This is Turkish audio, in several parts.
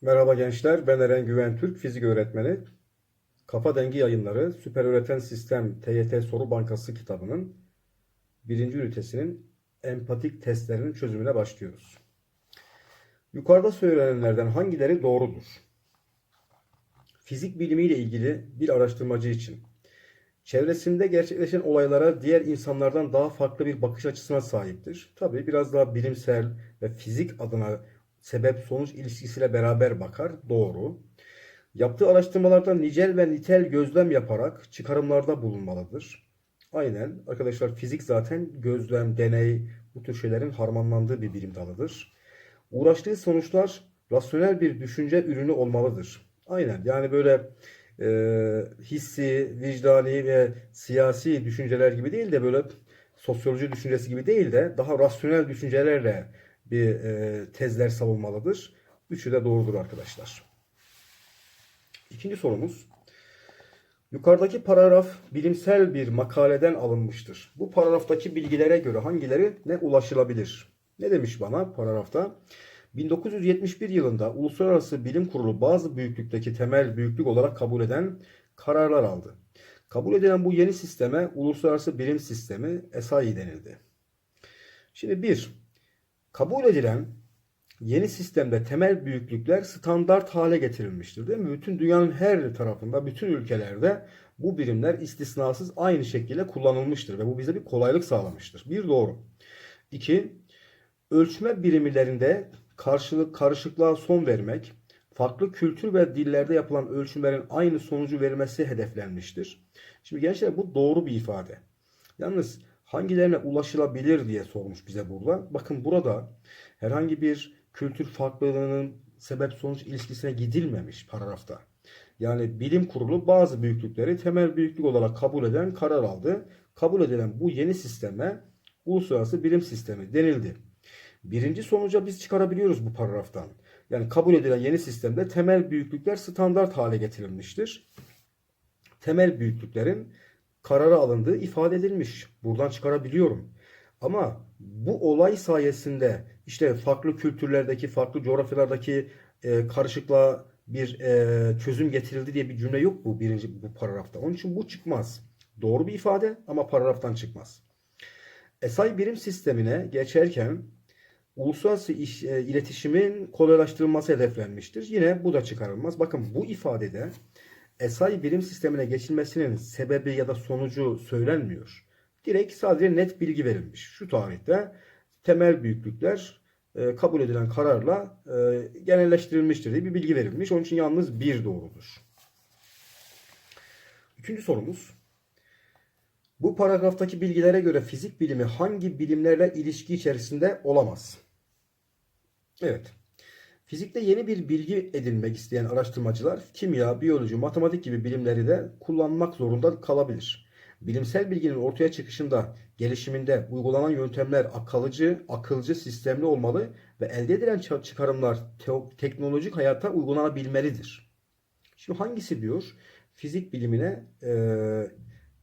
Merhaba gençler, ben Eren Güven Türk, fizik öğretmeni. Kafa Dengi Yayınları Süper Öğreten Sistem TYT Soru Bankası kitabının birinci ünitesinin empatik testlerinin çözümüne başlıyoruz. Yukarıda söylenenlerden hangileri doğrudur? Fizik bilimiyle ilgili bir araştırmacı için çevresinde gerçekleşen olaylara diğer insanlardan daha farklı bir bakış açısına sahiptir. Tabii biraz daha bilimsel ve fizik adına sebep-sonuç ilişkisiyle beraber bakar. Doğru. Yaptığı araştırmalarda nicel ve nitel gözlem yaparak çıkarımlarda bulunmalıdır. Aynen. Arkadaşlar fizik zaten gözlem, deney, bu tür şeylerin harmanlandığı bir bilim dalıdır. Uğraştığı sonuçlar rasyonel bir düşünce ürünü olmalıdır. Aynen. Yani böyle e, hissi, vicdani ve siyasi düşünceler gibi değil de böyle sosyoloji düşüncesi gibi değil de daha rasyonel düşüncelerle bir e, tezler savunmalıdır. Üçü de doğrudur arkadaşlar. İkinci sorumuz. Yukarıdaki paragraf bilimsel bir makaleden alınmıştır. Bu paragraftaki bilgilere göre hangileri ne ulaşılabilir? Ne demiş bana paragrafta? 1971 yılında Uluslararası Bilim Kurulu bazı büyüklükteki temel büyüklük olarak kabul eden kararlar aldı. Kabul edilen bu yeni sisteme Uluslararası Bilim Sistemi SAI denildi. Şimdi bir, kabul edilen yeni sistemde temel büyüklükler standart hale getirilmiştir değil mi? Bütün dünyanın her tarafında, bütün ülkelerde bu birimler istisnasız aynı şekilde kullanılmıştır ve bu bize bir kolaylık sağlamıştır. Bir doğru. İki, ölçme birimlerinde karşılık karışıklığa son vermek, farklı kültür ve dillerde yapılan ölçümlerin aynı sonucu vermesi hedeflenmiştir. Şimdi gençler bu doğru bir ifade. Yalnız hangilerine ulaşılabilir diye sormuş bize burada. Bakın burada herhangi bir kültür farklılığının sebep sonuç ilişkisine gidilmemiş paragrafta. Yani bilim kurulu bazı büyüklükleri temel büyüklük olarak kabul eden karar aldı. Kabul edilen bu yeni sisteme uluslararası bilim sistemi denildi. Birinci sonuca biz çıkarabiliyoruz bu paragraftan. Yani kabul edilen yeni sistemde temel büyüklükler standart hale getirilmiştir. Temel büyüklüklerin karara alındığı ifade edilmiş. Buradan çıkarabiliyorum. Ama bu olay sayesinde işte farklı kültürlerdeki, farklı coğrafyalardaki e, karışıklığa bir e, çözüm getirildi diye bir cümle yok bu birinci bu paragrafta. Onun için bu çıkmaz. Doğru bir ifade ama paragraftan çıkmaz. SI birim sistemine geçerken uluslararası iş, e, iletişimin kolaylaştırılması hedeflenmiştir. Yine bu da çıkarılmaz. Bakın bu ifadede SI birim sistemine geçilmesinin sebebi ya da sonucu söylenmiyor. Direkt sadece net bilgi verilmiş. Şu tarihte temel büyüklükler e, kabul edilen kararla e, genelleştirilmiştir diye bir bilgi verilmiş. Onun için yalnız bir doğrudur. Üçüncü sorumuz. Bu paragraftaki bilgilere göre fizik bilimi hangi bilimlerle ilişki içerisinde olamaz? Evet. Fizikte yeni bir bilgi edinmek isteyen araştırmacılar kimya, biyoloji, matematik gibi bilimleri de kullanmak zorunda kalabilir. Bilimsel bilginin ortaya çıkışında, gelişiminde uygulanan yöntemler akılcı, akılcı, sistemli olmalı ve elde edilen çıkarımlar te- teknolojik hayata uygulanabilmelidir. Şimdi hangisi diyor? Fizik bilimine e,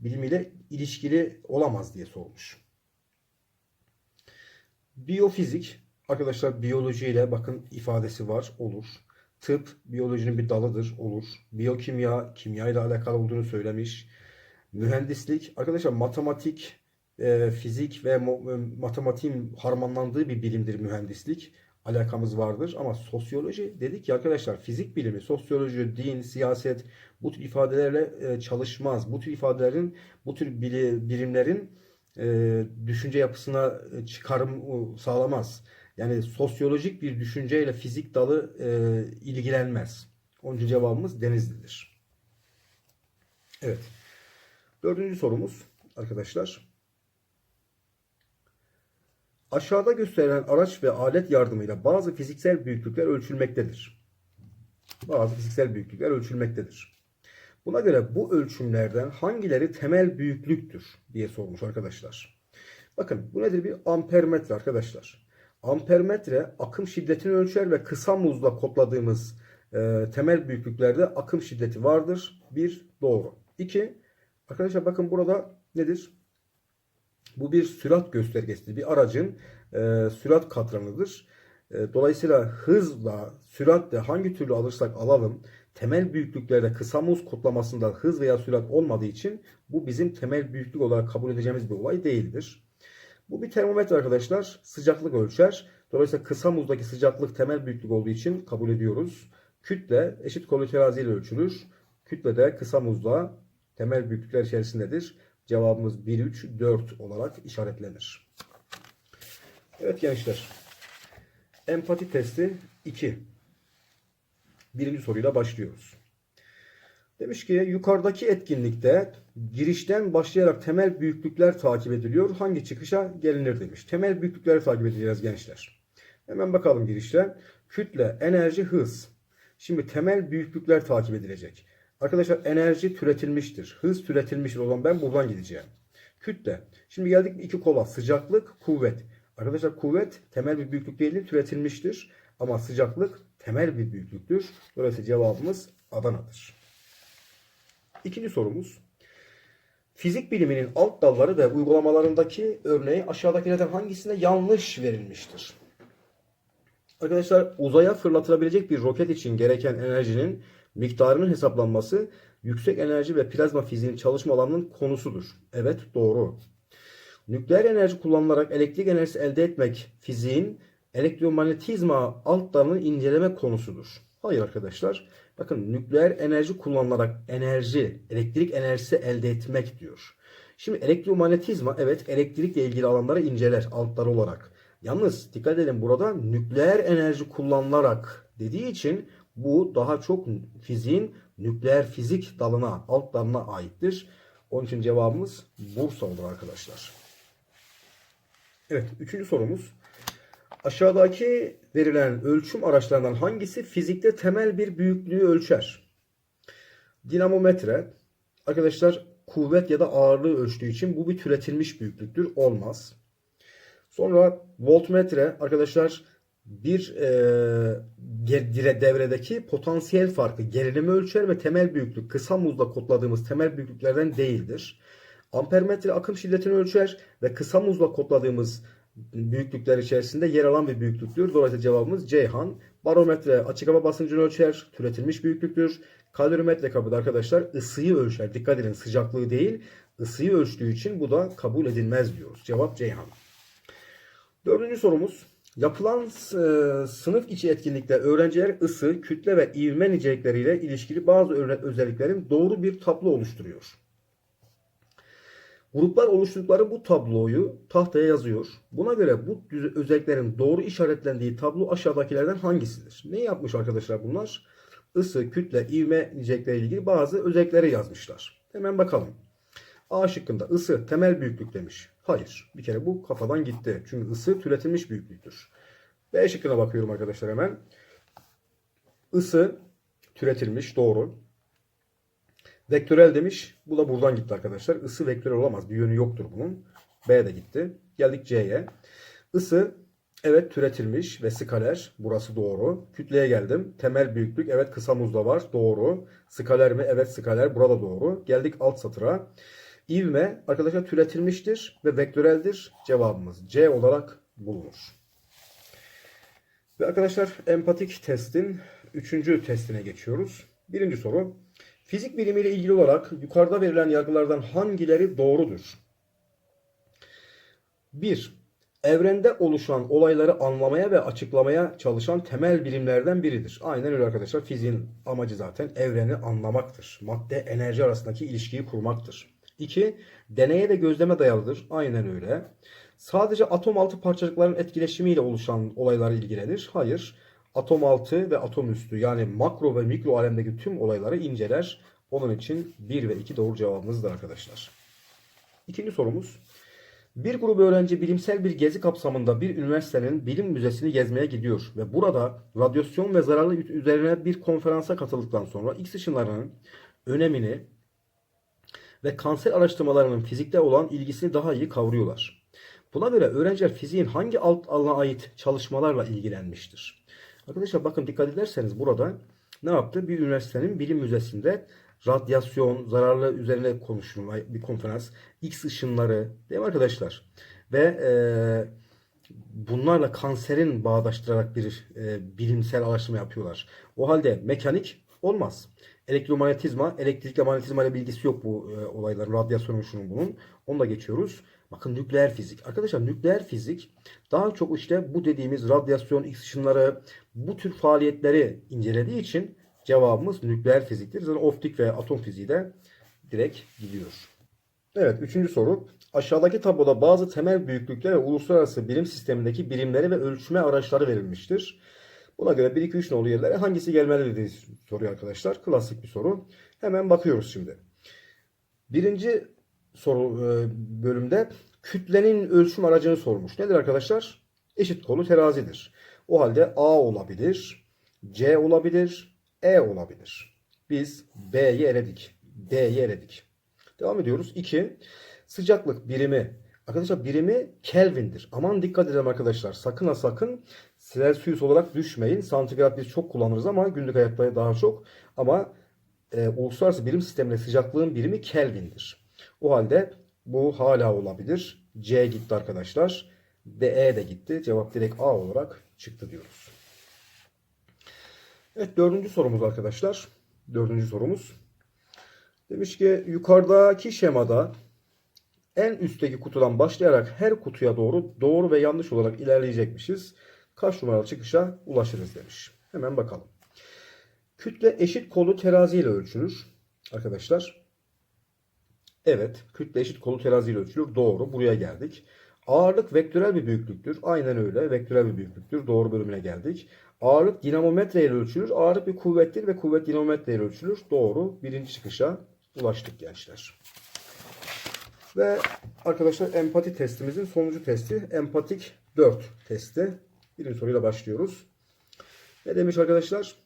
bilimiyle ilişkili olamaz diye sormuş. Biyofizik arkadaşlar biyolojiyle bakın ifadesi var olur. Tıp biyolojinin bir dalıdır olur. Biyokimya kimya ile alakalı olduğunu söylemiş. Mühendislik arkadaşlar matematik, e, fizik ve mo- matematiğin harmanlandığı bir bilimdir mühendislik. Alakamız vardır ama sosyoloji dedik ya arkadaşlar fizik bilimi, sosyoloji, din, siyaset bu tür ifadelerle e, çalışmaz. Bu tür ifadelerin, bu tür bili- bilimlerin e, düşünce yapısına e, çıkarım e, sağlamaz. Yani sosyolojik bir düşünceyle fizik dalı e, ilgilenmez. Onun için cevabımız Denizli'dir. Evet. Dördüncü sorumuz arkadaşlar. Aşağıda gösterilen araç ve alet yardımıyla bazı fiziksel büyüklükler ölçülmektedir. Bazı fiziksel büyüklükler ölçülmektedir. Buna göre bu ölçümlerden hangileri temel büyüklüktür diye sormuş arkadaşlar. Bakın bu nedir? Bir ampermetre arkadaşlar. Ampermetre akım şiddetini ölçer ve kısa muzla kodladığımız e, temel büyüklüklerde akım şiddeti vardır. Bir doğru. İki arkadaşlar bakın burada nedir? Bu bir sürat göstergesidir. Bir aracın e, sürat katranıdır. E, Dolayısıyla hızla, süratle hangi türlü alırsak alalım temel büyüklüklerde kısa muz kodlamasında hız veya sürat olmadığı için bu bizim temel büyüklük olarak kabul edeceğimiz bir olay değildir. Bu bir termometre arkadaşlar. Sıcaklık ölçer. Dolayısıyla kısa muzdaki sıcaklık temel büyüklük olduğu için kabul ediyoruz. Kütle eşit kolu terazi ile ölçülür. Kütle de kısa muzla temel büyüklükler içerisindedir. Cevabımız 1, 3, 4 olarak işaretlenir. Evet gençler. Empati testi 2. Birinci soruyla başlıyoruz. Demiş ki yukarıdaki etkinlikte girişten başlayarak temel büyüklükler takip ediliyor. Hangi çıkışa gelinir demiş. Temel büyüklükleri takip edeceğiz gençler. Hemen bakalım girişte. Kütle, enerji, hız. Şimdi temel büyüklükler takip edilecek. Arkadaşlar enerji türetilmiştir. Hız türetilmiştir. O zaman ben buradan gideceğim. Kütle. Şimdi geldik iki kola. Sıcaklık, kuvvet. Arkadaşlar kuvvet temel bir büyüklük değildir. Türetilmiştir. Ama sıcaklık temel bir büyüklüktür. Dolayısıyla cevabımız Adana'dır. İkinci sorumuz. Fizik biliminin alt dalları ve uygulamalarındaki örneği aşağıdakilerden hangisinde yanlış verilmiştir? Arkadaşlar uzaya fırlatılabilecek bir roket için gereken enerjinin miktarının hesaplanması yüksek enerji ve plazma fiziğinin çalışma alanının konusudur. Evet doğru. Nükleer enerji kullanılarak elektrik enerjisi elde etmek fiziğin elektromanyetizma alt dalını inceleme konusudur. Hayır arkadaşlar. Bakın nükleer enerji kullanılarak enerji, elektrik enerjisi elde etmek diyor. Şimdi elektromanyetizma evet elektrikle ilgili alanları inceler altlar olarak. Yalnız dikkat edin burada nükleer enerji kullanılarak dediği için bu daha çok fiziğin nükleer fizik dalına, alt dalına aittir. Onun için cevabımız Bursa olur arkadaşlar. Evet, üçüncü sorumuz. Aşağıdaki verilen ölçüm araçlarından hangisi fizikte temel bir büyüklüğü ölçer? Dinamometre. Arkadaşlar kuvvet ya da ağırlığı ölçtüğü için bu bir türetilmiş büyüklüktür. Olmaz. Sonra voltmetre arkadaşlar bir e, devredeki potansiyel farkı gerilimi ölçer ve temel büyüklük kısa muzla kodladığımız temel büyüklüklerden değildir. Ampermetre akım şiddetini ölçer ve kısa muzla kodladığımız büyüklükler içerisinde yer alan bir büyüklüktür. Dolayısıyla cevabımız Ceyhan. Barometre açık hava basıncını ölçer, türetilmiş büyüklüktür. Kalorimetre kabı arkadaşlar ısıyı ölçer. Dikkat edin sıcaklığı değil, ısıyı ölçtüğü için bu da kabul edilmez diyoruz. Cevap Ceyhan. Dördüncü sorumuz. Yapılan e, sınıf içi etkinlikte öğrenciler ısı, kütle ve ivme nicelikleriyle ilişkili bazı özelliklerin doğru bir tablo oluşturuyor. Gruplar oluşturdukları bu tabloyu tahtaya yazıyor. Buna göre bu özelliklerin doğru işaretlendiği tablo aşağıdakilerden hangisidir? Ne yapmış arkadaşlar bunlar? Isı, kütle, ivme nicelikleriyle ilgili bazı özellikleri yazmışlar. Hemen bakalım. A şıkkında ısı temel büyüklük demiş. Hayır. Bir kere bu kafadan gitti. Çünkü ısı türetilmiş büyüklüktür. B şıkkına bakıyorum arkadaşlar hemen. Isı türetilmiş. Doğru. Vektörel demiş. Bu da buradan gitti arkadaşlar. Isı vektörel olamaz. Bir yönü yoktur bunun. B de gitti. Geldik C'ye. Isı evet türetilmiş ve skaler. Burası doğru. Kütleye geldim. Temel büyüklük evet kısa muzda var. Doğru. Skaler mi? Evet skaler. Burada doğru. Geldik alt satıra. İvme arkadaşlar türetilmiştir ve vektöreldir. Cevabımız C olarak bulunur. Ve arkadaşlar empatik testin 3. testine geçiyoruz. Birinci soru. Fizik bilimiyle ilgili olarak yukarıda verilen yargılardan hangileri doğrudur? 1. Evrende oluşan olayları anlamaya ve açıklamaya çalışan temel bilimlerden biridir. Aynen öyle arkadaşlar. Fiziğin amacı zaten evreni anlamaktır. Madde enerji arasındaki ilişkiyi kurmaktır. 2. Deneye ve gözleme dayalıdır. Aynen öyle. Sadece atom altı parçacıkların etkileşimiyle oluşan olaylara ilgilenir. Hayır. Atom altı ve atom üstü yani makro ve mikro alemdeki tüm olayları inceler. Onun için 1 ve 2 doğru cevabımızdır arkadaşlar. İkinci sorumuz. Bir grup öğrenci bilimsel bir gezi kapsamında bir üniversitenin bilim müzesini gezmeye gidiyor ve burada radyasyon ve zararlı üzerine bir konferansa katıldıktan sonra X ışınlarının önemini ve kanser araştırmalarının fizikte olan ilgisini daha iyi kavruyorlar. Buna göre öğrenciler fiziğin hangi alt alana ait çalışmalarla ilgilenmiştir? Arkadaşlar bakın dikkat ederseniz burada ne yaptı? Bir üniversitenin bilim müzesinde radyasyon, zararlı üzerine konuşulan bir konferans, X ışınları değil mi arkadaşlar? Ve e, bunlarla kanserin bağdaştırarak bir e, bilimsel araştırma yapıyorlar. O halde mekanik olmaz. Elektromanyetizma, elektrikle manyetizma ile bilgisi yok bu e, olayların, radyasyonun şunun bunun. Onu da geçiyoruz. Bakın nükleer fizik. Arkadaşlar nükleer fizik daha çok işte bu dediğimiz radyasyon, X ışınları, bu tür faaliyetleri incelediği için cevabımız nükleer fiziktir. Zaten optik ve atom fiziği de direkt gidiyor. Evet, üçüncü soru. Aşağıdaki tabloda bazı temel büyüklükler ve uluslararası birim sistemindeki birimleri ve ölçme araçları verilmiştir. Buna göre 1, 2, 3 nolu yerlere hangisi gelmeli diye soruyor arkadaşlar. Klasik bir soru. Hemen bakıyoruz şimdi. Birinci soru e, bölümde kütlenin ölçüm aracını sormuş. Nedir arkadaşlar? Eşit kolu terazidir. O halde A olabilir, C olabilir, E olabilir. Biz B'yi eledik, D'yi eledik. Devam ediyoruz. 2. Sıcaklık birimi. Arkadaşlar birimi Kelvin'dir. Aman dikkat edelim arkadaşlar. Sakın ha sakın Celsius olarak düşmeyin. Santigrat biz çok kullanırız ama günlük hayatta daha çok. Ama e, uluslararası birim sisteminde sıcaklığın birimi Kelvin'dir. O halde bu hala olabilir. C gitti arkadaşlar. D, E de gitti. Cevap direkt A olarak çıktı diyoruz. Evet dördüncü sorumuz arkadaşlar. Dördüncü sorumuz. Demiş ki yukarıdaki şemada en üstteki kutudan başlayarak her kutuya doğru doğru ve yanlış olarak ilerleyecekmişiz. Kaç numaralı çıkışa ulaşırız demiş. Hemen bakalım. Kütle eşit kolu terazi ile ölçülür. Arkadaşlar. Evet. Kütle eşit kolu terazi ile ölçülür. Doğru. Buraya geldik. Ağırlık vektörel bir büyüklüktür. Aynen öyle. Vektörel bir büyüklüktür. Doğru bölümüne geldik. Ağırlık dinamometre ile ölçülür. Ağırlık bir kuvvettir ve kuvvet dinamometre ile ölçülür. Doğru. Birinci çıkışa ulaştık gençler. Ve arkadaşlar empati testimizin sonuncu testi. Empatik 4 testi. Birinci soruyla başlıyoruz. Ne demiş arkadaşlar?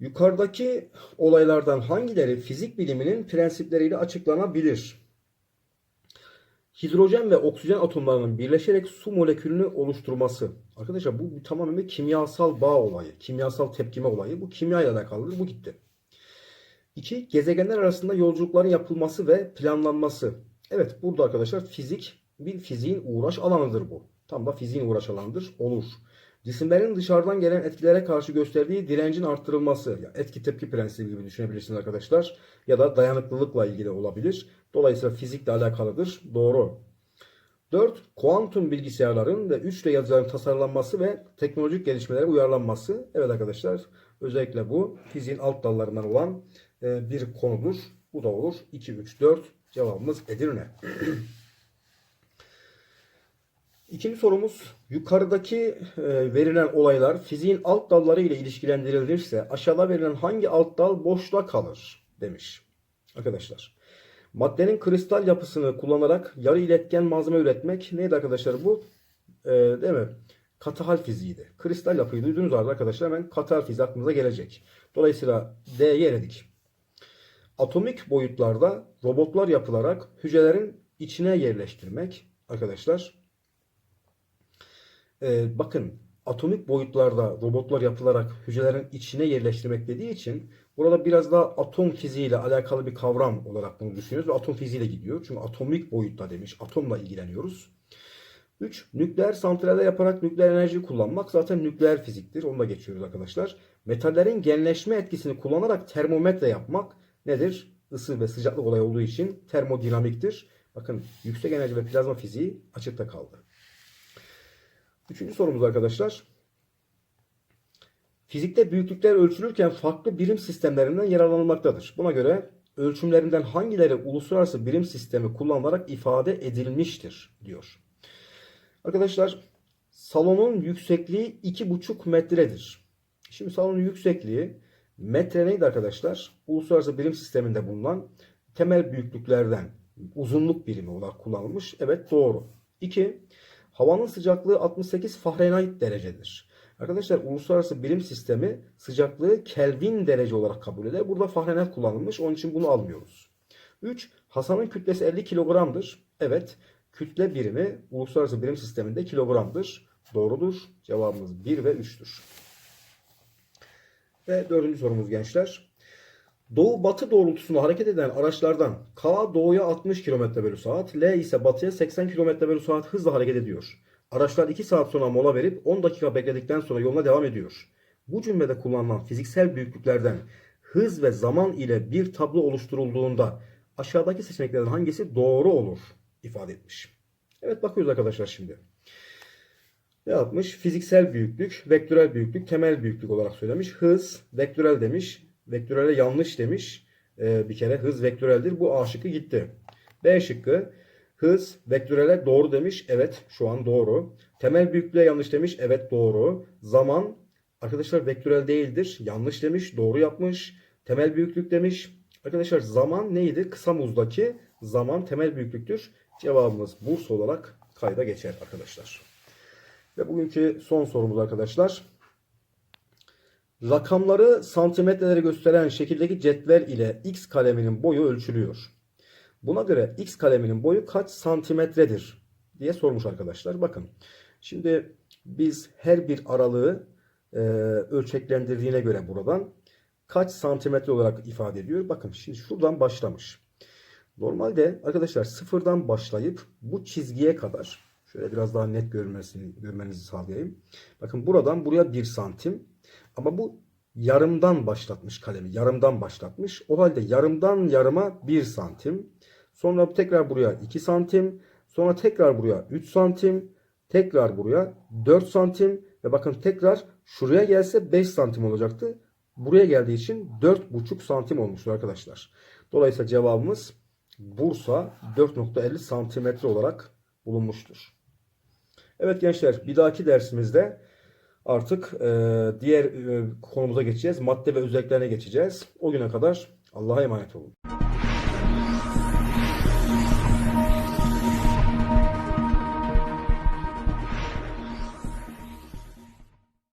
Yukarıdaki olaylardan hangileri fizik biliminin prensipleriyle açıklanabilir? Hidrojen ve oksijen atomlarının birleşerek su molekülünü oluşturması. Arkadaşlar bu tamamen bir kimyasal bağ olayı. Kimyasal tepkime olayı. Bu kimya ile alakalıdır. Bu gitti. 2. Gezegenler arasında yolculukların yapılması ve planlanması. Evet burada arkadaşlar fizik bir fiziğin uğraş alanıdır bu. Tam da fiziğin uğraş alanıdır. Olur. Cisimlerin dışarıdan gelen etkilere karşı gösterdiği direncin arttırılması. Yani etki tepki prensibi gibi düşünebilirsiniz arkadaşlar. Ya da dayanıklılıkla ilgili olabilir. Dolayısıyla fizikle alakalıdır. Doğru. 4. Kuantum bilgisayarların ve 3 yazıcıların tasarlanması ve teknolojik gelişmelere uyarlanması. Evet arkadaşlar özellikle bu fiziğin alt dallarından olan e, bir konudur. Bu da olur. 2, 3, 4 cevabımız Edirne. İkinci sorumuz yukarıdaki e, verilen olaylar fiziğin alt dalları ile ilişkilendirilirse aşağıda verilen hangi alt dal boşta kalır demiş. Arkadaşlar maddenin kristal yapısını kullanarak yarı iletken malzeme üretmek neydi arkadaşlar bu? E, değil mi? Katı fiziğiydi. Kristal yapıyı duyduğunuz zaman arkadaşlar hemen katı fiziği aklınıza gelecek. Dolayısıyla D'yi eledik. Atomik boyutlarda robotlar yapılarak hücrelerin içine yerleştirmek arkadaşlar ee, bakın atomik boyutlarda robotlar yapılarak hücrelerin içine yerleştirmek dediği için burada biraz daha atom fiziğiyle alakalı bir kavram olarak bunu düşünüyoruz ve atom fiziğiyle gidiyor. Çünkü atomik boyutta demiş. Atomla ilgileniyoruz. 3. Nükleer santraller yaparak nükleer enerji kullanmak zaten nükleer fiziktir. Onu da geçiyoruz arkadaşlar. Metallerin genleşme etkisini kullanarak termometre yapmak nedir? Isı ve sıcaklık olayı olduğu için termodinamiktir. Bakın yüksek enerji ve plazma fiziği açıkta kaldı. Üçüncü sorumuz arkadaşlar. Fizikte büyüklükler ölçülürken farklı birim sistemlerinden yararlanılmaktadır. Buna göre ölçümlerinden hangileri uluslararası birim sistemi kullanılarak ifade edilmiştir diyor. Arkadaşlar salonun yüksekliği 2,5 metredir. Şimdi salonun yüksekliği metre neydi arkadaşlar? Uluslararası birim sisteminde bulunan temel büyüklüklerden uzunluk birimi olarak kullanılmış. Evet doğru. 2. Havanın sıcaklığı 68 Fahrenheit derecedir. Arkadaşlar uluslararası birim sistemi sıcaklığı Kelvin derece olarak kabul eder. Burada Fahrenheit kullanılmış. Onun için bunu almıyoruz. 3. Hasan'ın kütlesi 50 kilogramdır. Evet. Kütle birimi uluslararası birim sisteminde kilogramdır. Doğrudur. Cevabımız 1 ve 3'tür. Ve dördüncü sorumuz gençler. Doğu batı doğrultusunda hareket eden araçlardan K doğuya 60 km bölü saat, L ise batıya 80 km bölü saat hızla hareket ediyor. Araçlar 2 saat sonra mola verip 10 dakika bekledikten sonra yoluna devam ediyor. Bu cümlede kullanılan fiziksel büyüklüklerden hız ve zaman ile bir tablo oluşturulduğunda aşağıdaki seçeneklerden hangisi doğru olur ifade etmiş. Evet bakıyoruz arkadaşlar şimdi. Ne yapmış? Fiziksel büyüklük, vektörel büyüklük, temel büyüklük olarak söylemiş. Hız, vektörel demiş. Vektörele yanlış demiş. Ee, bir kere hız vektöreldir. Bu A şıkkı gitti. B şıkkı hız vektörele doğru demiş. Evet şu an doğru. Temel büyüklüğe yanlış demiş. Evet doğru. Zaman arkadaşlar vektörel değildir. Yanlış demiş. Doğru yapmış. Temel büyüklük demiş. Arkadaşlar zaman neydi? Kısa muzdaki zaman temel büyüklüktür. Cevabımız Bursa olarak kayda geçer arkadaşlar. Ve bugünkü son sorumuz arkadaşlar. Rakamları santimetrelere gösteren şekildeki cetvel ile x kaleminin boyu ölçülüyor. Buna göre x kaleminin boyu kaç santimetredir diye sormuş arkadaşlar. Bakın şimdi biz her bir aralığı e, ölçeklendirdiğine göre buradan kaç santimetre olarak ifade ediyor. Bakın şimdi şuradan başlamış. Normalde arkadaşlar sıfırdan başlayıp bu çizgiye kadar şöyle biraz daha net görmesini, görmenizi sağlayayım. Bakın buradan buraya 1 santim ama bu yarımdan başlatmış kalemi. Yarımdan başlatmış. O halde yarımdan yarıma 1 santim. Sonra tekrar buraya 2 santim. Sonra tekrar buraya 3 santim. Tekrar buraya 4 santim. Ve bakın tekrar şuraya gelse 5 santim olacaktı. Buraya geldiği için 4,5 santim olmuştur arkadaşlar. Dolayısıyla cevabımız Bursa 4.50 santimetre olarak bulunmuştur. Evet gençler bir dahaki dersimizde artık e, diğer e, konumuza geçeceğiz. Madde ve özelliklerine geçeceğiz. O güne kadar Allah'a emanet olun.